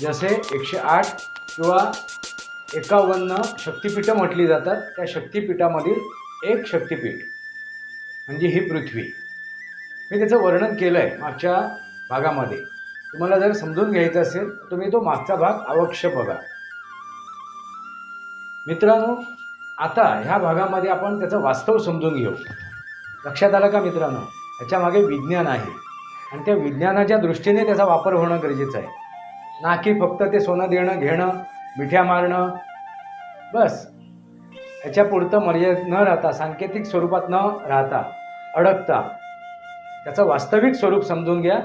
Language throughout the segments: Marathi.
जसे एकशे आठ किंवा एकावन्न शक्तिपीठं म्हटली जातात त्या शक्तिपीठामधील एक शक्तिपीठ म्हणजे ही पृथ्वी. मी त्याचं वर्णन केलं आहे मागच्या भागामध्ये. तुम्हाला जर समजून घ्यायचं असेल तुम्ही तो मागचा भाग अवश्य बघा. मित्रांनो आता ह्या भागामध्ये आपण त्याचं वास्तव समजून घेऊ. लक्षात आलं का मित्रांनो? ह्याच्यामागे विज्ञान आहे. आणि त्या विज्ञानाच्या दृष्टीने त्याचा वापर होणं गरजेचं आहे. ना की फक्त ते सोनं देणं घेणं मिठ्या मारणं. बस. ह्याच्या पुढतं मर्यादित न राहता सांकेतिक स्वरूपात न राहता अडकता. त्याचं वास्तविक स्वरूप समजून घ्या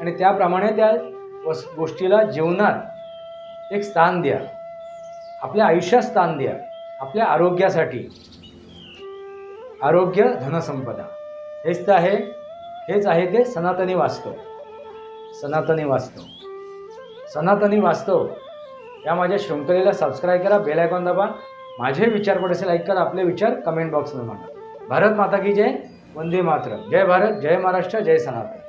आणि त्याप्रमाणे त्या वस गोष्टीला जीवनात एक स्थान द्या. आपल्या आयुष्यात स्थान द्या. आपल्या आरोग्यासाठी. आरोग्य धनसंपदा. हेच तर आहे. हेच आहे ते सनातनी वास्तव. सनातनी वास्तव. सनातनी वास्तव. या माझ्या शृंखलेला सबस्क्राईब करा बेल आयकॉन दाबा. माझे विचार पड असेल ऐक करा आपले विचार कमेंट बॉक्समध्ये मांडा. भारत माता की जय वंदे मात्र जय भारत जय महाराष्ट्र जय सनातन.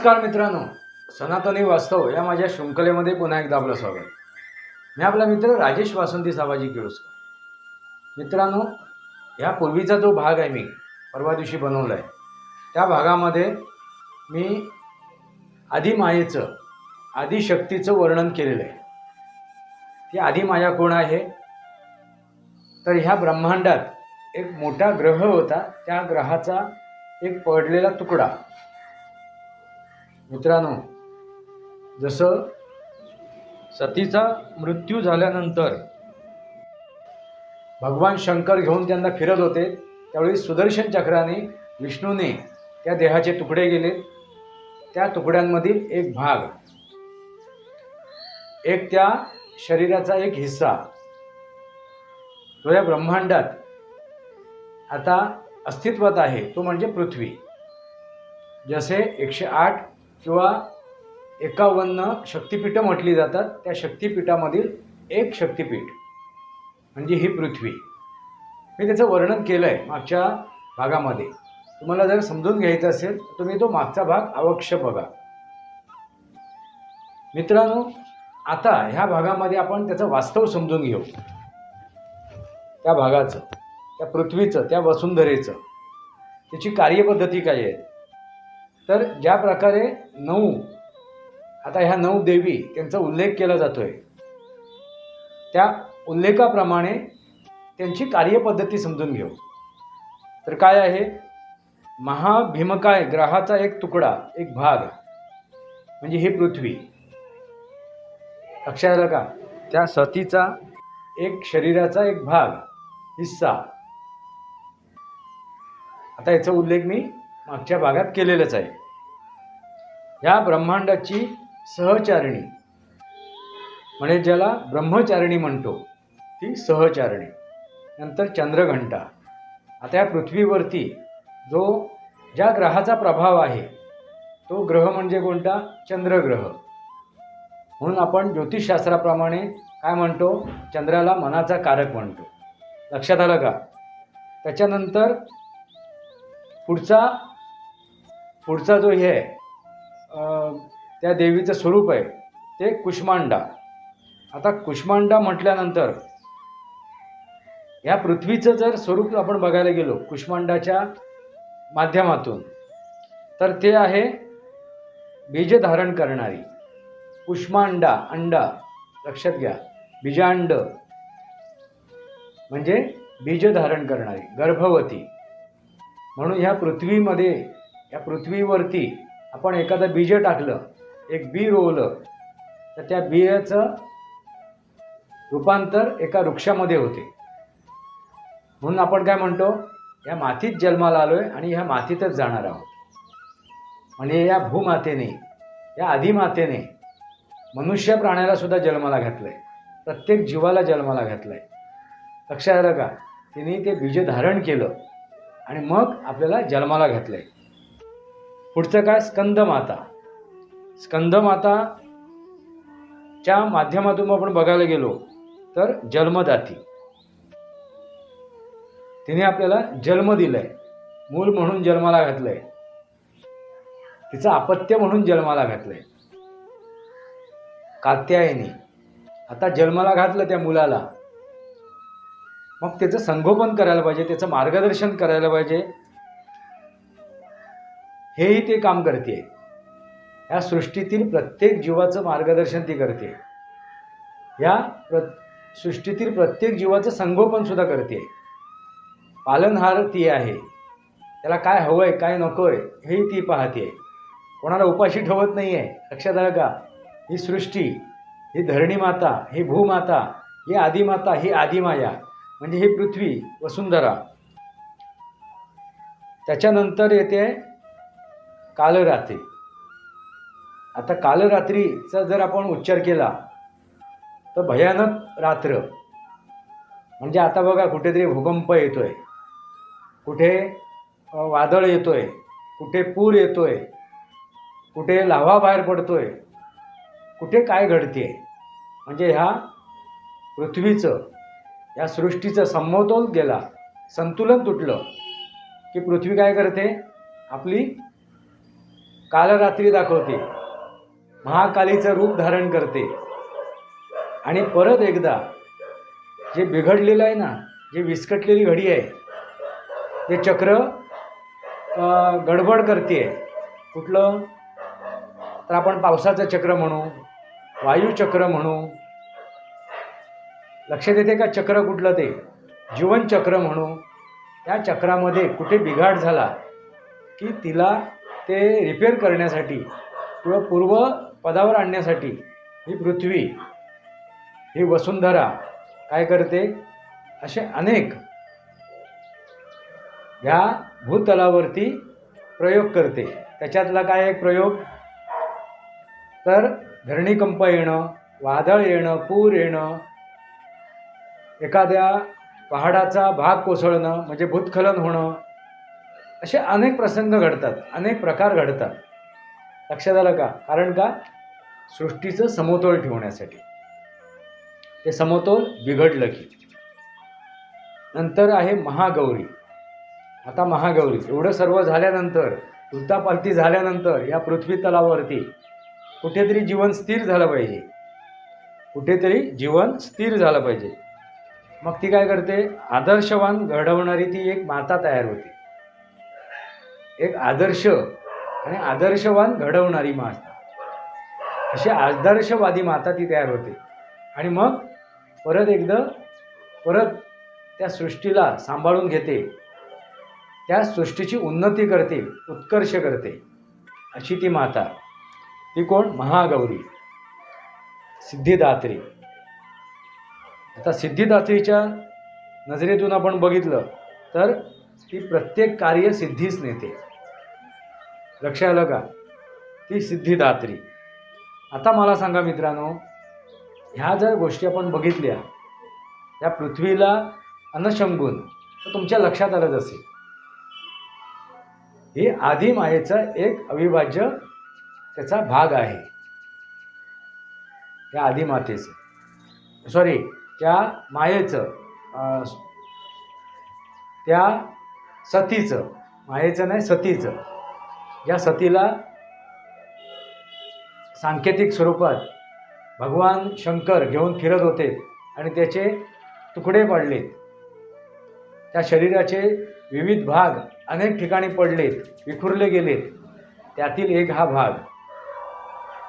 नमस्कार मित्रांनो. सनातनी वास्तव या माझ्या शृंखलेमध्ये पुन्हा एकदा आपलं स्वागत. मी आपला मित्र राजेश वासंती साबाजी केळुसकर मित्रांनो ह्या पूर्वीचा जो भाग आहे मी परवा दिवशी बनवला आहे त्या भागामध्ये मी आदिमायेचं आदिशक्तीचं वर्णन केलेलं आहे. ती आदिमाया कोण आहे? तर ह्या ब्रह्मांडात एक मोठा ग्रह होता त्या ग्रहाचा एक पडलेला तुकडा. मित्रांनो जसं सतीचा मृत्यू झाल्यानंतर भगवान शंकर घेऊन त्यांना फिरत होते त्यावेळी सुदर्शन चक्राने विष्णूने त्या देहाचे तुकडे गेले त्या तुकड्यांमधील एक भाग एक त्या शरीराचा एक हिस्सा तो या ब्रह्मांडात आता अस्तित्वात आहे तो म्हणजे पृथ्वी. जसे एकशे आठ किंवा एकावन्न शक्तिपीठं म्हटली जातात त्या शक्तिपीठामधील एक शक्तिपीठ म्हणजे ही पृथ्वी. मी त्याचं वर्णन केलं आहे मागच्या भागामध्ये. तुम्हाला जर समजून घ्यायचं असेल तर तुम्ही तो मागचा भाग अवश्य बघा. मित्रांनो आता ह्या भागामध्ये आपण त्याचं वास्तव समजून घेऊ. त्या भागाचं त्या पृथ्वीचं त्या वसुंधरेचं त्याची कार्यपद्धती काय आहे? तर ज्या प्रकारे नऊ आता ह्या नऊ देवी त्यांचा उल्लेख केला जातोय. त्या उल्लेखाप्रमाणे त्यांची कार्यपद्धती समजून घेऊ. तर काय आहे? महाभीमकाय ग्रहाचा एक तुकडा एक भाग म्हणजे ही पृथ्वी. लक्षात आलं का? त्या सतीचा एक शरीराचा एक भाग हिस्सा. आता याचा उल्लेख मी मागच्या भागात केलेलाच आहे. ह्या ब्रह्मांडाची सहचारिणी. म्हणजे ज्याला ब्रह्मचारिणी म्हणतो ती सहचारिणी. नंतर चंद्रघंटा. आता या पृथ्वीवरती जो ज्या ग्रहाचा प्रभाव आहे तो ग्रह म्हणजे कोणता? चंद्रग्रह. म्हणून आपण ज्योतिषशास्त्राप्रमाणे काय म्हणतो? चंद्राला मनाचा कारक म्हणतो. लक्षात आलं का? त्याच्यानंतर पुढचा पुढचा जो हे आहे त्या देवीचं स्वरूप आहे. ते कुष्मांडा. आता कुष्मांडा म्हटल्यानंतर या पृथ्वीचं जर स्वरूप आपण बघायला गेलो कुष्मांडाच्या माध्यमातून तर ते आहे बीज धारण करणारी. कुष्मांडा अंडा लक्षात घ्या. बीजांड म्हणजे बीज धारण करणारी गर्भवती. म्हणून ह्या पृथ्वीमध्ये या पृथ्वीवरती आपण एखादं बीज टाकलं एक बी रोवलं तर त्या बियाचं रूपांतर एका वृक्षामध्ये होते. म्हणून आपण काय म्हणतो या मातीत जन्माला आलोय आणि ह्या मातीतच जाणार आहोत. म्हणजे या भूमातेने या आदिमातेने मनुष्य प्राण्याला सुद्धा जन्माला घातलंय. प्रत्येक जीवाला जन्माला घातलंय. लक्षात आलं का तिने ते बीज धारण केलं आणि मग आपल्याला जन्माला घातलंय. पुढचं काय? स्कंदमाता. स्कंदमाताच्या माध्यमातून आपण बघायला गेलो तर जन्मदाती. तिने आपल्याला जन्म दिलाय. मूल म्हणून जन्माला घातलंय. तिचं अपत्य म्हणून जन्माला घातलंय. कात्यायनी आता जन्माला घातलं त्या मुलाला. मग त्याचं संगोपन करायला पाहिजे त्याचं मार्गदर्शन करायला पाहिजे. हेही ते काम करते. या सृष्टीतील प्रत्येक जीवाचं मार्गदर्शन ती करते. या प्र सृष्टीतील प्रत्येक जीवाचं संगोपन सुद्धा करते. पालनहार ती आहे. त्याला काय हवं आहे काय नको आहे हेही ती पाहते. कोणाला उपाशी ठेवत नाही आहे लक्षात आलं का? ही सृष्टी ही धरणी माता ही भूमाता ही आदिमाता ही आदिमाया म्हणजे ही पृथ्वी वसुंधरा त्याच्यानंतर येते कालरात्री. आता कालरात्रीचा जर आपण उच्चार केला तर भयानक रात्र. म्हणजे आता बघा कुठेतरी भूकंप येतोय. कुठे वादळ वादळ येतोय. कुठे पूर येतोय. कुठे लाव्हा बाहेर पडतोय. कुठे काय घडते म्हणजे ह्या पृथ्वीचं या सृष्टीचं समतोल गेला संतुलन तुटलं की पृथ्वी काय करते? आपली कालरात्री दाखवते. महाकालीचं रूप धारण करते. आणि परत एकदा जे बिघडलेलं आहे ना जे विस्कटलेली घडी आहे ते चक्र गडबड करते. कुठलं? तर आपण पावसाचं चक्र म्हणू वायुचक्र म्हणू. लक्षात येते का चक्र कुठलं ते? जीवनचक्र म्हणू. त्या चक्रामध्ये कुठे बिघाड झाला की तिला ते रिपेअर करण्यासाठी किंवा पूर्व पदावर आणण्यासाठी ही पृथ्वी ही वसुंधरा काय करते? असे अनेक ह्या भूतलावरती प्रयोग करते. त्याच्यातला काय एक प्रयोग? तर धरणीकंप येणं वादळ येणं पूर येणं एखाद्या पहाडाचा भाग कोसळणं म्हणजे भूतखलन होणं असे अनेक प्रसंग घडतात अनेक प्रकार घडतात. लक्षात आलं का? कारण का? सृष्टीचं समतोल ठेवण्यासाठी. ते समतोल बिघडलं की. नंतर आहे महागौरी. आता महागौरी. एवढं सर्व झाल्यानंतर वृत्तापालती झाल्यानंतर या पृथ्वी तलावरती कुठेतरी जीवन स्थिर झालं पाहिजे. कुठेतरी जीवन स्थिर झालं पाहिजे. मग ती काय करते? आदर्शवान घडवणारी ती एक माता तयार होते. एक आदर्श आणि आदर्शवान घडवणारी माता. अशी आदर्शवादी माता ती तयार होते. आणि मग परत एकदा परत त्या सृष्टीला सांभाळून घेते. त्या सृष्टीची उन्नती करते उत्कर्ष करते. अशी ती माता. ती कोण? महागौरी. सिद्धिदात्री. आता सिद्धिदात्रीच्या नजरेतून आपण बघितलं तर ती प्रत्येक कार्य सिद्धीच नेते. लक्ष आलं का? ती सिद्धिदात्री. आता मला सांगा मित्रांनो ह्या जर गोष्टी आपण बघितल्या या पृथ्वीला अनशंगून तर तुमच्या लक्षात आलंच असेल. ही आधी मायेचा एक अविभाज्य त्याचा भाग आहे. त्या आधी मातेचं. सॉरी त्या मायेचं त्या सतीचं. मायेचं नाही सतीचं. ज्या सतीला सांकेतिक स्वरूपात भगवान शंकर घेऊन फिरत होते आणि त्याचे तुकडे पडलेत त्या शरीराचे विविध भाग अनेक ठिकाणी पडलेत विखुरले गेलेत त्यातील एक हा भाग.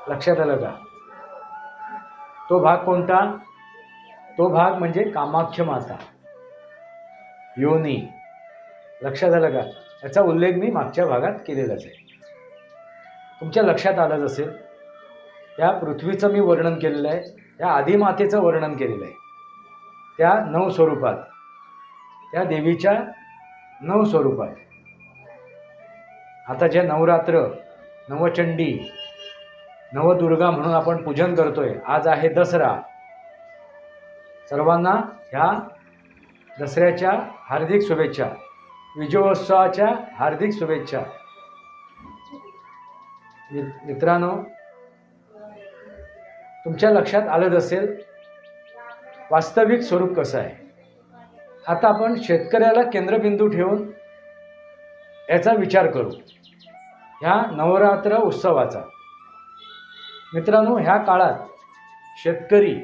लक्षात आलं का? तो भाग कोणता? तो भाग म्हणजे कामाख्य माता. योनी. लक्षात आलं का? याचा उल्लेख मी मागच्या भागात केलेलाच आहे. तुमच्या लक्षात आलंच असेल. त्या पृथ्वीचं मी वर्णन केलेलं आहे. त्या आदिमातेचं वर्णन केलेलं आहे. त्या नऊ स्वरूपात. त्या देवीच्या नऊ स्वरूपात. आता जे नवरात्र नवचंडी नवदुर्गा म्हणून आपण पूजन करतोय आज आहे दसरा. सर्वांना ह्या दसऱ्याच्या हार्दिक शुभेच्छा. विजयोत्सवाच्या हार्दिक शुभेच्छा. मित्रांनो तुमच्या लक्षात आलंच असेल वास्तविक स्वरूप कसं आहे? आता आपण शेतकऱ्याला केंद्रबिंदू ठेवून याचा विचार करू. ह्या नवरात्र उत्सवाचा. मित्रांनो ह्या काळात शेतकरी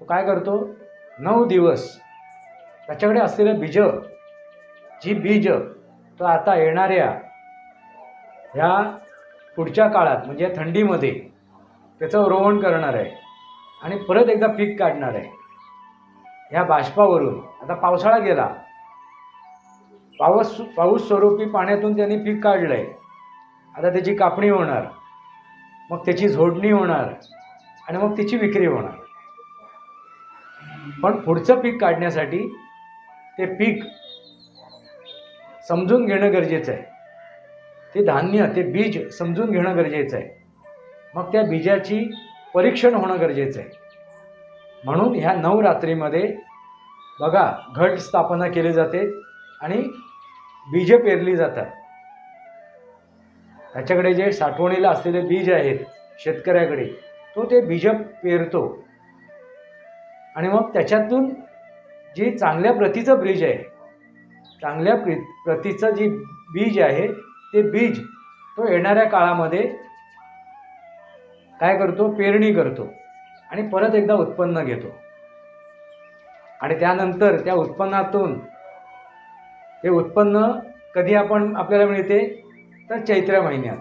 तो काय करतो? नऊ दिवस. त्याच्याकडे असलेलं बीज जी बीज तो आता येणाऱ्या ह्या पुढच्या काळात म्हणजे थंडीमध्ये त्याचं रोवण करणार आहे. आणि परत एकदा पीक काढणार आहे. ह्या बाष्पावरून आता पावसाळा गेला. पाऊस पाऊस स्वरूपी पाण्यातून त्यांनी पीक काढलं आहे आता त्याची कापणी होणार. मग त्याची झोडणी होणार. आणि मग तिची विक्री होणार. पण पुढचं पीक काढण्यासाठी ते पीक समजून घेणं गरजेचं आहे. ते धान्य ते बीज समजून घेणं गरजेचं आहे. मग त्या बीजाची परीक्षण होणं गरजेचं आहे. म्हणून ह्या नऊ रात्रीमध्ये बघा घट स्थापना केली जाते आणि बीज पेरली जातात. त्याच्याकडे जे साठवणीला असलेले बीज आहेत शेतकऱ्याकडे तो ते बीज पेरतो. आणि मग त्याच्यातून जी चांगल्या प्रतीचं बीज आहे चांगल्या प्रि प्रतीचं जी बीज आहे ते बीज तो येणाऱ्या काळामध्ये काय करतो? पेरणी करतो आणि परत एकदा उत्पन्न घेतो. आणि त्यानंतर त्या उत्पन्नातून हे उत्पन्न कधी आपण आपल्याला मिळते? तर चैत्र महिन्यात.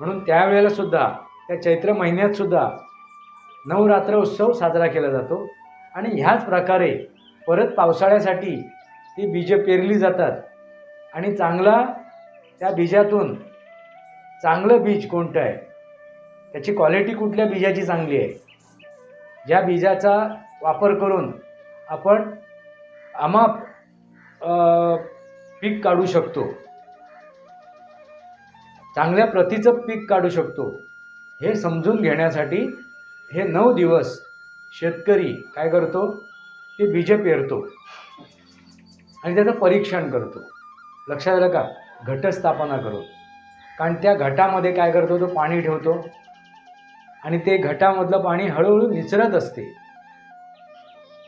म्हणून त्यावेळेला सुद्धा त्या चैत्र महिन्यात सुद्धा नवरात्र उत्सव साजरा केला जातो. आणि ह्याच प्रकारे परत पावसाळ्यासाठी ती बीजं पेरली जातात. आणि चांगला त्या बीजातून चांगलं बीज कोणतं आहे? त्याची क्वालिटी कुठल्या बीजाची चांगली आहे? ज्या बीजाचा वापर करून आपण अमाप पीक काढू शकतो. चांगल्या प्रतीचं पीक काढू शकतो. हे समजून घेण्यासाठी हे नऊ दिवस शेतकरी काय करतो? ते बीज पेरतो. आणि त्याचं परीक्षण करतो. लक्षात आलं का? घटस्थापना करतो कारण त्या घटामध्ये काय करतो तो पाणी ठेवतो. आणि ते घटामधलं पाणी हळूहळू निचरत असते.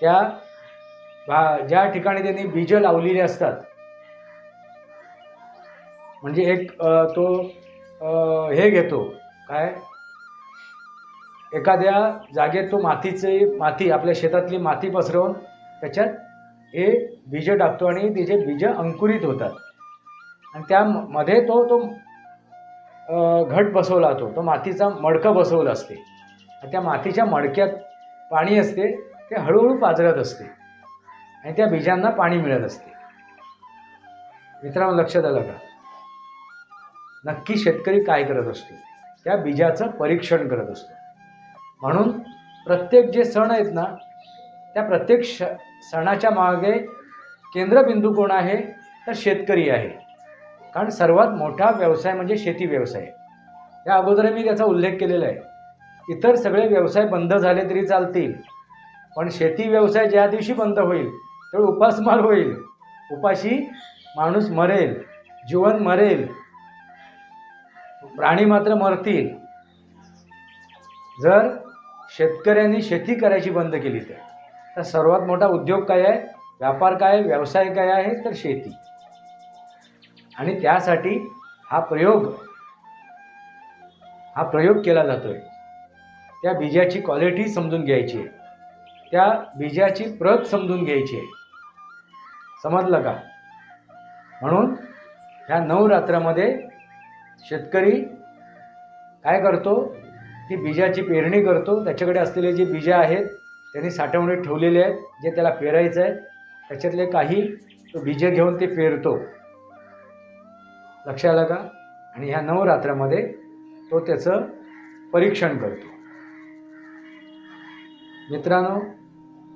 त्या भा ज्या ठिकाणी त्यांनी बीजं लावलेली असतात म्हणजे एक तो हे घेतो काय? एखाद्या जागेत तो मातीचे माती आपल्या शेतातली माती पसरवून त्याच्यात हे बीजं टाकतो आणि त्याचे बीजं अंकुरित होतात. आणि त्यामध्ये तो तो घट बसवला तो. तो मातीचा मडकं बसवलं असते. आणि त्या मातीच्या मडक्यात पाणी असते ते हळूहळू पाजरत असते. आणि त्या बीजांना पाणी मिळत असते. मित्रांनो लक्षात आलं का? नक्की शेतकरी काय करत असतो? त्या बीजाचं परीक्षण करत असतो. म्हणून प्रत्येक जे सण आहेत ना त्या प्रत्येक श सणाच्या मागे केंद्रबिंदू कोण आहे? तर शेतकरी आहे. कारण सर्वात मोठा व्यवसाय म्हणजे शेती व्यवसाय. या अगोदर मी त्याचा उल्लेख केलेला आहे. इतर सगळे व्यवसाय बंद झाले तरी चालतील. पण शेती व्यवसाय ज्या दिवशी बंद होईल तेव्हा उपासमार होईल. उपाशी माणूस मरेल जीवन मरेल. प्राणी मात्र मरतील. जर शेतकऱ्यांनी शेती करायची बंद केली तर. तर सर्वात मोठा उद्योग काय आहे? व्यापार काय आहे? व्यवसाय काय आहे? तर शेती. आणि त्यासाठी हा प्रयोग हा प्रयोग केला जातोय. त्या बीजाची क्वालिटी समजून घ्यायची आहे. त्या बीजाची प्रत समजून घ्यायची आहे. समजलं का? म्हणून ह्या नवरात्रामध्ये शेतकरी काय करतो? ती बीजाची पेरणी करतो. त्याच्याकडे असलेले जे बीजं आहेत त्यांनी साठवणीत ठेवलेले आहेत जे त्याला पेरायचं आहे त्याच्यातले काही तो बीजे घेऊन ते पेरतो. लक्ष आलं का? आणि ह्या नवरात्रामध्ये तो त्याचं परीक्षण करतो. मित्रांनो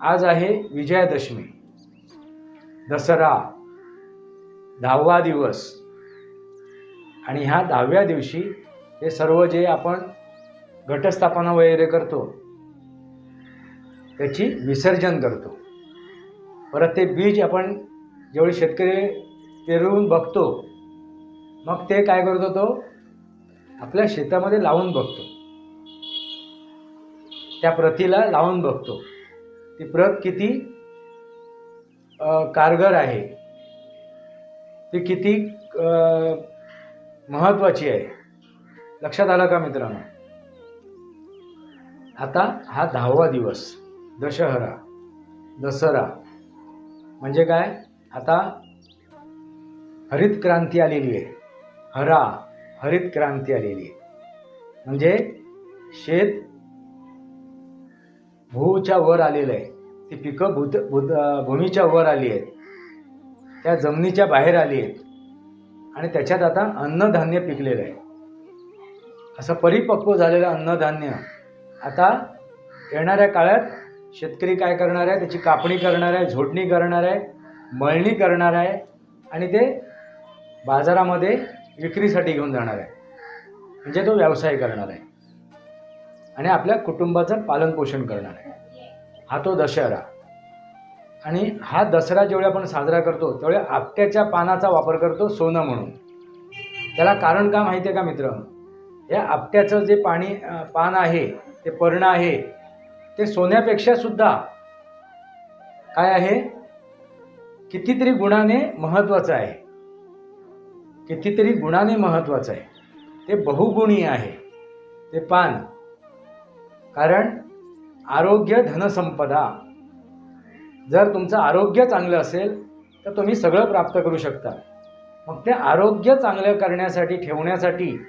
आज आहे विजयादशमी. दसरा दहावा दिवस. आणि ह्या दहाव्या दिवशी हे सर्व जे आपण घटस्थापना वगैरे करतो त्याची विसर्जन करतो. परत ते बीज आपण जेवढे शेतकरी पेरून बघतो मग ते काय करतो तो आपल्या शेतामध्ये लावून बघतो. त्या प्रतीला लावून बघतो. ती प्रत किती कारगर आहे. ती किती महत्त्वाची महत्वाची आहे. लक्षात आलं का मित्रांनो? आता हा दहावा दिवस दशहरा दसरा. म्हणजे काय? आता हरित क्रांती आलेली आहे. हरा हरित क्रांती आलेली आहे. म्हणजे शेत भूच्या वर आलेलं आहे. ती पिकं भूत भूत भूमीच्या वर आली आहेत. त्या जमिनीच्या बाहेर आली आहेत. आणि त्याच्यात आता अन्नधान्य पिकलेलं आहे. असं परिपक्व झालेलं अन्नधान्य आता येणाऱ्या काळात शेतकरी काय करणार आहे? त्याची कापणी करणार आहे झोडणी करणार आहे मळणी करणार आहे. आणि ते बाजारामध्ये विक्रीसाठी घेऊन जाणार आहे. म्हणजे तो व्यवसाय करणार आहे. आणि आपल्या कुटुंबाचं पालनपोषण करणार आहे. हा तो दशहरा. आणि हा दसरा जेवढे आपण साजरा करतो तेवढे आपट्याच्या पानाचा वापर करतो सोनं म्हणून. त्याला कारण का माहिती आहे का मित्र? या आपट्याचं जे पाणी पान आहे ते पर्ण आहे ते सोन्यापेक्षा सुद्धा काय आहे? कितीतरी गुणाने महत्त्वाचं आहे. कितीतरी गुणाने महत्त्वाचं आहे. ते बहुगुणी आहे. ते पान. कारण आरोग्य धनसंपदा. जर तुमचं आरोग्य चांगलं असेल तर तुम्ही सगळं प्राप्त करू शकता. मग ते आरोग्य चांगलं करण्यासाठी ठेवण्यासाठी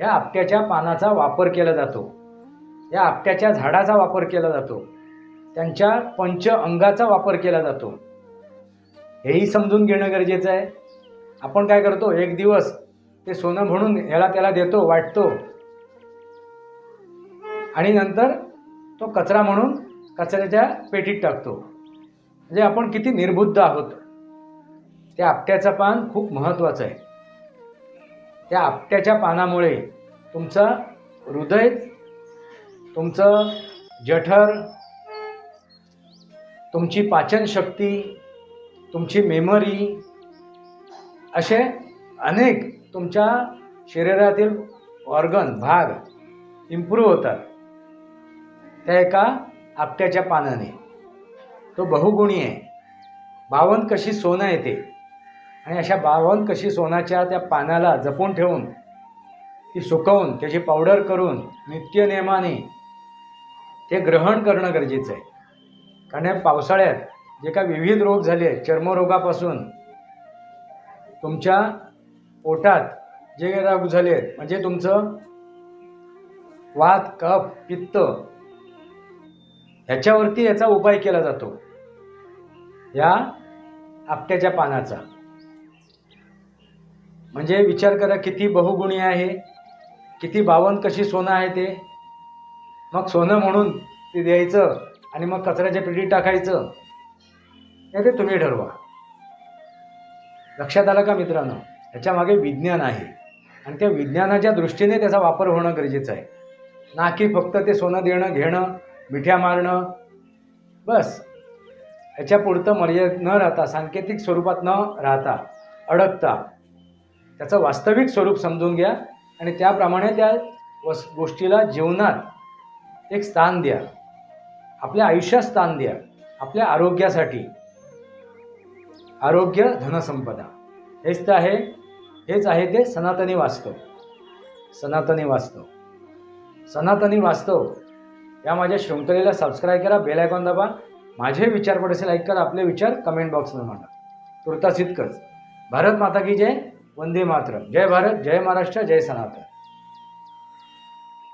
या आपट्याच्या पानाचा वापर केला जातो. या आपट्याच्या झाडाचा वापर केला जातो. त्यांच्या पंच अंगाचा वापर केला जातो. हेही समजून घेणं गरजेचं आहे. आपण काय करतो? एक दिवस ते सोनं म्हणून ह्याला त्याला देतो वाटतो. आणि नंतर तो कचरा म्हणून कचऱ्याच्या पेटीत टाकतो. म्हणजे आपण किती निर्बुद्ध आहोत. त्या आपट्याचं पान खूप महत्त्वाचं आहे. त्या आपट्याच्या पानामुळे तुमचं हृदय तुमचं जठर तुमची पाचनशक्ती तुमची मेमरी असे अनेक तुमच्या शरीरातील ऑर्गन भाग इम्प्रूव्ह होतात. त्या एका आपट्याच्या पानाने. तो बहुगुणी आहे. बावन कशी सोनं येते आणि अशा बावन कशी सोनाच्या त्या पानाला जपून ठेवून ती सुकवून त्याची पावडर करून नित्यनेमाने ते ग्रहण करणं गरजेचं आहे. कारण या पावसाळ्यात जे का विविध रोग झाले आहेत चर्मरोगापासून तुमच्या पोटात जे राग झाले आहेत म्हणजे तुमचं वात कफ पित्त ह्याच्यावरती याचा उपाय केला जातो. या आपट्याच्या पानाचा. म्हणजे विचार करा किती बहुगुणी आहे किती बावन कशी सोनं आहे ते. मग सोनं म्हणून ते द्यायचं आणि मग कचऱ्याच्या पेटीत टाकायचं. हे ते तुम्ही ठरवा. लक्षात आलं का मित्रांनो? ह्याच्यामागे विज्ञान आहे. आणि त्या विज्ञानाच्या दृष्टीने त्याचा वापर होणं गरजेचं आहे. ना की फक्त ते सोनं देणं घेणं मिठ्या मारणं. बस. ह्याच्यापुढतं मर्यादित न राहता सांकेतिक स्वरूपात न राहता अडकता त्याचं वास्तविक स्वरूप समजून घ्या आणि त्याप्रमाणे त्या वस गोष्टीला जीवनात एक स्थान द्या. आपल्या आयुष्यात स्थान द्या. आपल्या आरोग्यासाठी. आरोग्य धनसंपदा हेच तर आहे हेच आहे ते सनातनी वास्तव. सनातनी वास्तव. सनातनी वास्तव. या माझ्या शृंखलेला सबस्क्राईब करा बेल आयकॉन दाबा. माझे विचार पडेल लाईक करा. आपले विचार कमेंट बॉक्समध्ये मांडा. तुर्तास इतकंच. भारत माता की जय वंदे मातरम. जय भारत जय महाराष्ट्र जय सनातन.